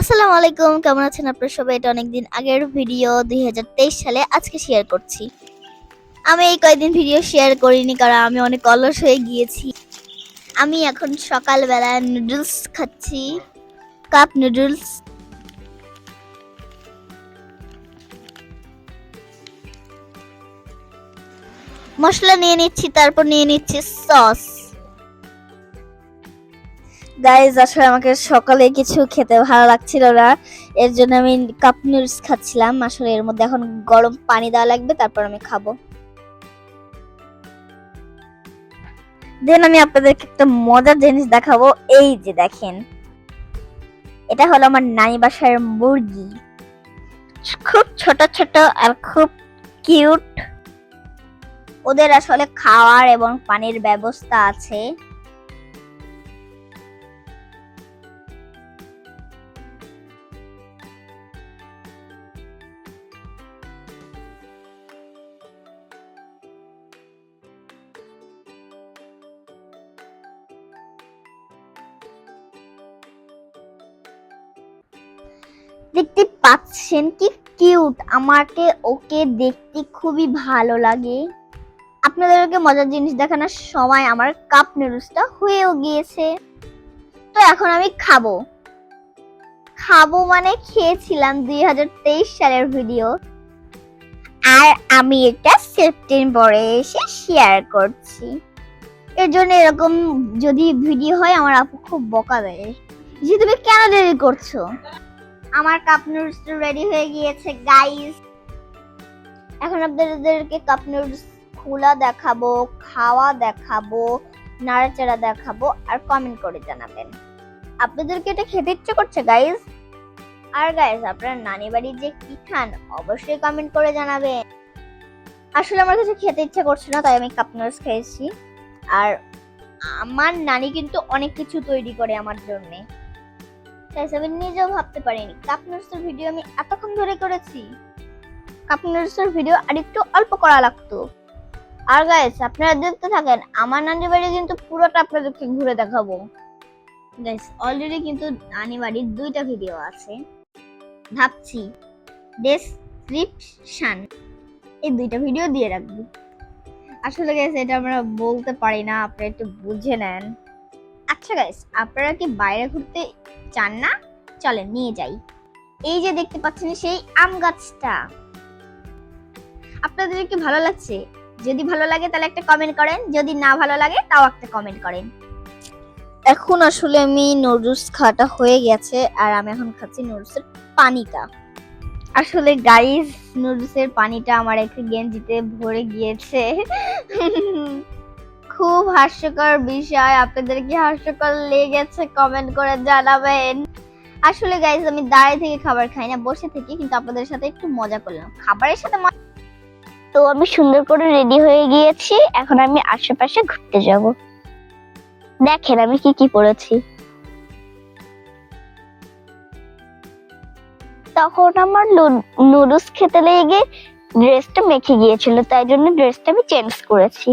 আসসালামু আলাইকুম, কেমন আছেন আপনারা সবাই? এটা অনেকদিন আগের ভিডিও দু হাজার তেইশ সালে আজকে শেয়ার করছি। আমি এই কয়েকদিন ভিডিও শেয়ার করিনি কারণ আমি অনেক অলস হয়ে গিয়েছি। আমি এখন সকালবেলা নুডলস খাচ্ছি কাপ নুডলস মশলা নিয়ে নিচ্ছি, তারপর নিয়ে নিচ্ছি সস গাইজ আসলে আমাকে সকালে কিছু খেতে ভালো লাগছিল না। এর জন্য আমি কাপ নুডলস খাচ্ছিলাম। আসলে এর মধ্যে এখন গরম পানি দেওয়া লাগবে, তারপর আমি খাব। দেন আমি আপনাদেরকে একটা মজার জিনিস দেখাবো। এই যে দেখেন। এটা হলো আমার নানি বাসার মুরগি। খুব ছোট ছোট আর খুব কিউট ওদের আসলে খাওয়ার এবং পানির ব্যবস্থা আছে। দেখতে পাচ্ছেন কি কিউট আমাকে, ওকে দেখতে খুবই ভালো লাগে। আপনাদেরকে মজার জিনিস দেখানোর সময় আমার কাপ নুডলসটা হয়েও গিয়েছে। তো এখন আমি খাব। খাব মানে খেয়েছিলাম দুই হাজার তেইশ সালের ভিডিও আর আমি এটা সেপ্টেম্বরে এসে শেয়ার করছি। এর জন্য এরকম যদি ভিডিও হয়, আমার আপু খুব বকা দেয়। যে তুমি কেন দেরি করছ? আমার কাপ নুডলস রেডি হয়ে গিয়েছে গাইস এখন আপনাদেরকে কাপ নুডলস খোলা দেখাবো, খাওয়া দেখাবো, নাড়াচাড়া দেখাবো আর কমেন্ট করে জানাবেন। আপনাদেরকে এটা খেতে ইচ্ছে করছে গাইস আর গাইস আপনার নানি বাড়ির যে কি খান, অবশ্যই কমেন্ট করে জানাবেন। আসলে আমার কাছে খেতে ইচ্ছে করছে না তাই আমি কাপ নুডলস খেয়েছি। আর আমার নানি কিন্তু অনেক কিছু তৈরি করে আমার জন্যে। গাইস আমি নিজেও ভাবতে পারিনি। কাপ নুডলসের ভিডিও আমি এতক্ষণ ধরে করেছি। কাপ নুডলসের ভিডিও আর একটু অল্প করা লাগতো। আর গাইস আপনারা দেখতে থাকেন, আমার নানি বাড়ি কিন্তু পুরোটা আপনাদেরকে ঘুরে দেখাবো। গাইস অলরেডি কিন্তু নানি বাড়ির দুইটা ভিডিও আছে। ভাবছি ডেসক্রিপশন এই দুইটা ভিডিও দিয়ে রাখব। আসলে গাইস এটা আমরা বলতে পারি না, আপনারা একটু বুঝে নেন। আচ্ছা গাইস আপনারা কি বাইরে ঘুরতে চান না? চলেন, নিয়ে যাই। এই যে দেখতে পাচ্ছেন সেই আম গাছটা। আপনাদের কি ভালো লাগছে? যদি ভালো লাগে তাহলে একটা কমেন্ট করেন, যদি না ভালো লাগে তাও একটা কমেন্ট করেন। এখন আসলে আমি নুডলস খাওয়াটা হয়ে গেছে, আর আমি এখন খাচ্ছি নুডলসের পানিটা। আসলে গাইস নুডলসের পানিটা আমার একটু গেঞ্জিতে ভরে গিয়েছে। খুব হাস্যকর বিষয়। আপনাদের কি হাস্যকর লেগেছে কমেন্ট করে জানাবেন। আসলে গাইজ আমি দাঁড়িয়ে থেকে খাবার খাই না, বসে থেকে, কিন্তু আপনাদের সাথে একটু মজা করলাম। খাবারের সাথে তো আমি সুন্দর করে রেডি হয়ে গিয়েছি। এখন আমি আশেপাশে ঘুরতে যাব। দেখেন আমি কি কি পরেছি তখন আমার নুডলস খেতে লেগে ড্রেসটা মেখে গিয়েছিল, তাই জন্য ড্রেসটা আমি চেঞ্জ করেছি।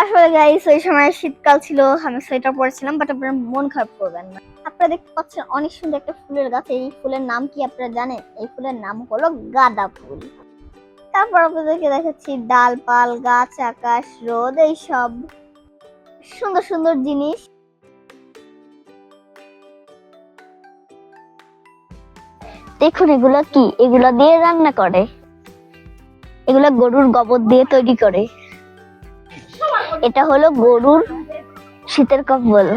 আসলে গাইস ওই সময় শীতকাল ছিল, আমি সোয়েটার পরেছিলাম বাট আপনারা মন খারাপ করবেন না। আপনারা দেখতে পাচ্ছেন অনেক সুন্দর একটা ফুলের গাছ, এই ফুলের নাম কি আপনারা জানেন? এই ফুলের নাম হলো গাঁদা ফুল। তারপর আপনাদেরকে দেখাচ্ছি, ডালপাল, গাছ, আকাশ, রোদ, এই সব সুন্দর সুন্দর জিনিস। দেখুন, এগুলো কি? এগুলো দিয়ে রান্না করে। এগুলো গরুর গোবর দিয়ে তৈরি করে। এটা হলো গরুর শীতের কম্বল।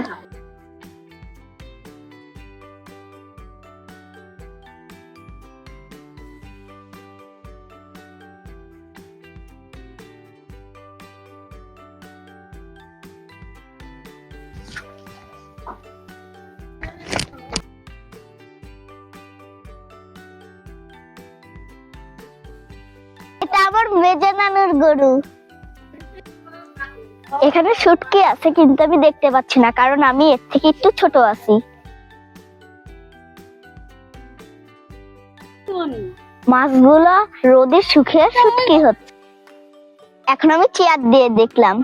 এটা আবার মেজা নানুর গরু। এখানে শুটকি আছে কিন্তু আমি দেখতে পাচ্ছি না কারণ আমি এর থেকে একটু ছোট আছি। মাছগুলো রোদে শুকিয়ে শুটকি হচ্ছে। এখন আমি চেয়ার দিয়ে দেখলাম।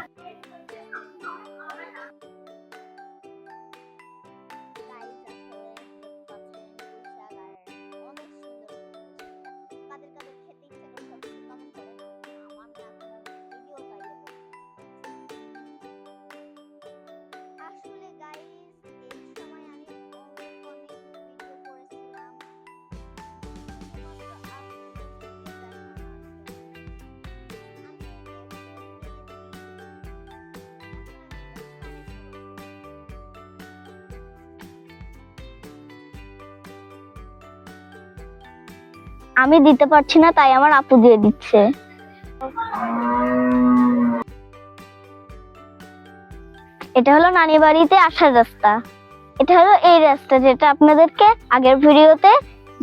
আমি দিতে পারছি না, তাই আমার আপু দিয়ে দিচ্ছে। এটা হলো নানি বাড়িতে আসার রাস্তা। এটা হলো এই রাস্তা যেটা আপনাদেরকে আগের ভিডিওতে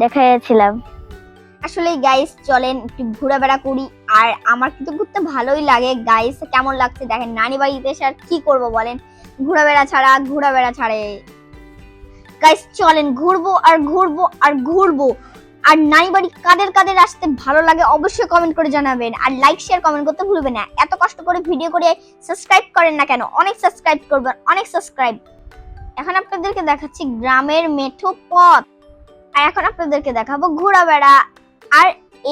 দেখাইছিলাম আসলে গাইস চলেন একটু ঘোরাফেরা করি। আর আমার কিন্তু ঘুরতে ভালোই লাগে। গাইস কেমন লাগছে দেখেন, নানি বাড়িতে এসে আর কি করব বলেন? ঘোরাফেরা ছাড়া, ঘোরাফেরা ছাড়ে। গাইস চলেন, ঘুরবো আর ঘুরবো আর ঘুরবো। আর নানি বাড়ি কাদের কাদের আসতে ভালো লাগে অবশ্যই কমেন্ট করে জানাবেন। আর লাইক শেয়ার কমেন্ট করতে ভুলবেন না। এত কষ্ট করে ভিডিও করে সাবস্ক্রাইব করেন না কেন? অনেক সাবস্ক্রাইব করবেন অনেক সাবস্ক্রাইব এখন আপনাদেরকে দেখাচ্ছি গ্রামের মেঠো পথ। আর এখন আপনাদেরকে দেখাবো ঘোরাবেড়া। আর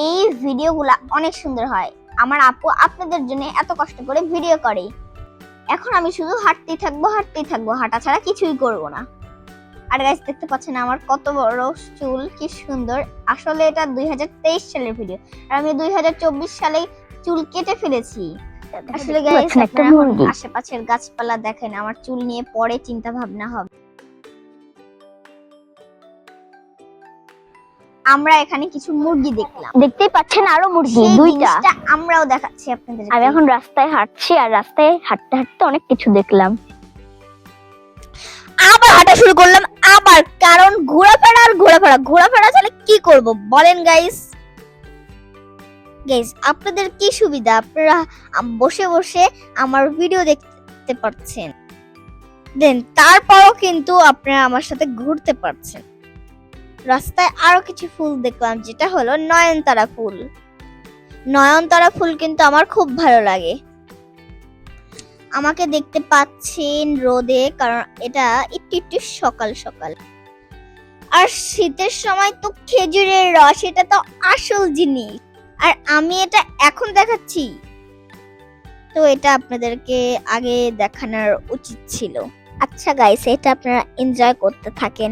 এই ভিডিওগুলা অনেক সুন্দর হয়। আমার আপু আপনাদের জন্য এত কষ্ট করে ভিডিও করে। এখন আমি শুধু হাঁটতেই থাকব হাঁটতেই থাকব। হাঁটা ছাড়া কিছুই করব না। আর গাইস দেখতে পাচ্ছেন আমার কত বড় চুল কি সুন্দর। আসলে এটা দুই হাজার তেইশ সালের ভিডিও আর আমি দুই সালে চুল কেটে ফেলেছি। আসলে গাইস আশেপাশের গাছপালা দেখেন আমার চুল নিয়ে পরে চিন্তা ভাবনা হবে। আমরা এখানে কিছু মুরগি দেখলাম। দেখতেই পাচ্ছেন আরও মুরগি দুইটা। আমরাও দেখাচ্ছি আপনাদের আমি এখন রাস্তায় হাঁটছি আর রাস্তায় হাঁটতে হাঁটতে অনেক কিছু দেখলাম। আবার হাঁটা শুরু করলাম আবার কারণ ঘোরাফেরা আর ঘোরাফেরা। ঘোরাফেরা ছাড়া কি করব? বলেন গাইস গাইস আপনাদের কি সুবিধা? আপনারা বসে বসে আমার ভিডিও দেখতে পাচ্ছেন দেন তারপরও কিন্তু আপনারা আমার সাথে ঘুরতে পারছেন। রাস্তায় আরও কিছু ফুল দেখলাম, যেটা হলো নয়নতারা ফুল। নয়নতারা ফুল কিন্তু আমার খুব ভালো লাগে। আমাকে দেখতে পাচ্ছেন রোদে, কারণ এটা একটু একটু সকাল সকাল। আর শীতের সময় তো খেজুরের রস, এটা তো আসল জিনিস। আর আমি এটা এখন দেখাচ্ছি। তো এটা আপনাদেরকে আগে দেখানোর উচিত ছিল। আচ্ছা গাইস এটা আপনারা এনজয় করতে থাকেন।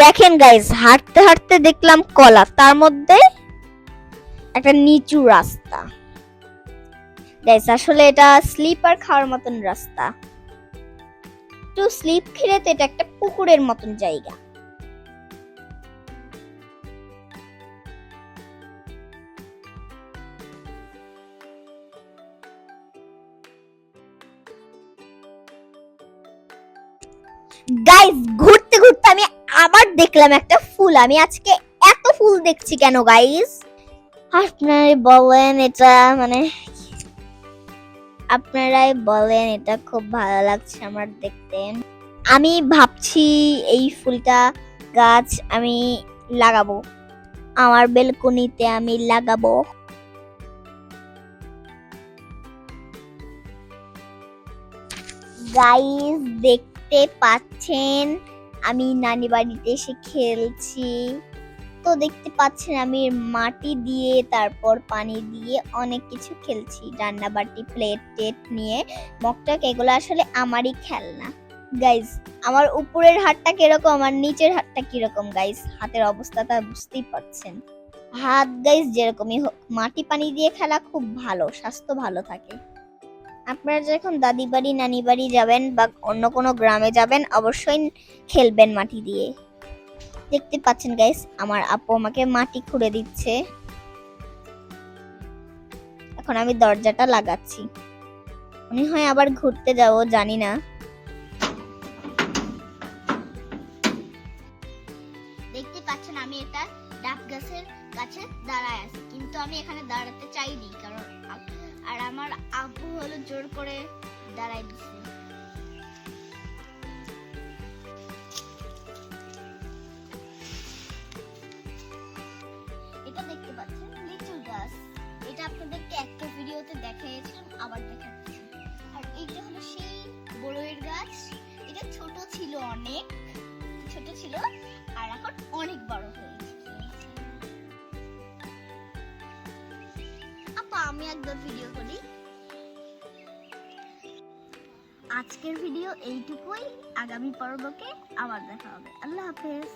দেখেন গাইস হাঁটতে হাঁটতে দেখলাম কলা, তার মধ্যে একটা নিচু রাস্তা। গাইস আসলে এটা স্লিপার খাওয়ার মতন রাস্তা। একটু স্লিপ খেলে তো এটা একটা পুকুরের মতন জায়গা। গাইস ঘুরতে ঘুরতে আমি দেখলাম একটা ফুল। আমি আজকে এত ফুল দেখছি কেন গাইস আপনারাই বলেন এটা মানে আপনারাই বলেন, এটা খুব ভালো লাগছে আমার দেখতে। আমি ভাবছি এই ফুলটা গাছ আমি লাগাবো। আমার বেলকনিতে আমি লাগাবো। গাইস দেখতে পাচ্ছেন? আমি নানি বাড়িতে এসে খেলছি। তো দেখতে পাচ্ছেন আমি মাটি দিয়ে, তারপর পানি দিয়ে অনেক কিছু খেলছি। রান্না বাটি প্লেট টেট নিয়ে মকটক এগুলো আসলে আমারই খেলনা। গাইজ আমার উপরের হাতটা কীরকম আমার নিচের হাতটা কীরকম? গাইজ হাতের অবস্থাটা বুঝতেই পারছেন। হাত গাইজ যেরকমই হোক, মাটি পানি দিয়ে খেলা খুব ভালো, স্বাস্থ্য ভালো থাকে। আপনারা যখন দাদি বাড়ি নানি বাড়ি যাবেন বা অন্য কোনো গ্রামে যাবেন, অবশ্যই খেলবেন মাটি দিয়ে। দেখতে পাচ্ছেন গাইস আমার আপু আমাকে মাটি খুঁড়ে দিচ্ছে। এখন আমি দরজাটা লাগাচ্ছি। মনে হয় আবার ঘুরতে যাব, জানি না। দেখতে পাচ্ছেন, আমি এটা ডাব গাছের কাছে দাঁড়ায় আছি, কিন্তু আমি এখানে দাঁড়াতে চাইনি, কারণ আর আমার আপু হলো জোর করে দাঁড়ায় দিচ্ছে এটা দেখতে পাচ্ছেন লিচু গাছ। এটা আপনাদেরকে একটা ভিডিওতে দেখিয়েছিলাম আবার দেখাচ্ছি। আর এইটা হলো সেই বড়ইয়ের গাছ। এটা ছোট ছিল অনেক, ছোট ছিল, আর এখন অনেক বড় হয়েছে। আমি একবার ভিডিও করি। আজকের ভিডিও এইটুকুই। আগামী পর্বকে আবার দেখা হবে। আল্লাহ হাফেজ।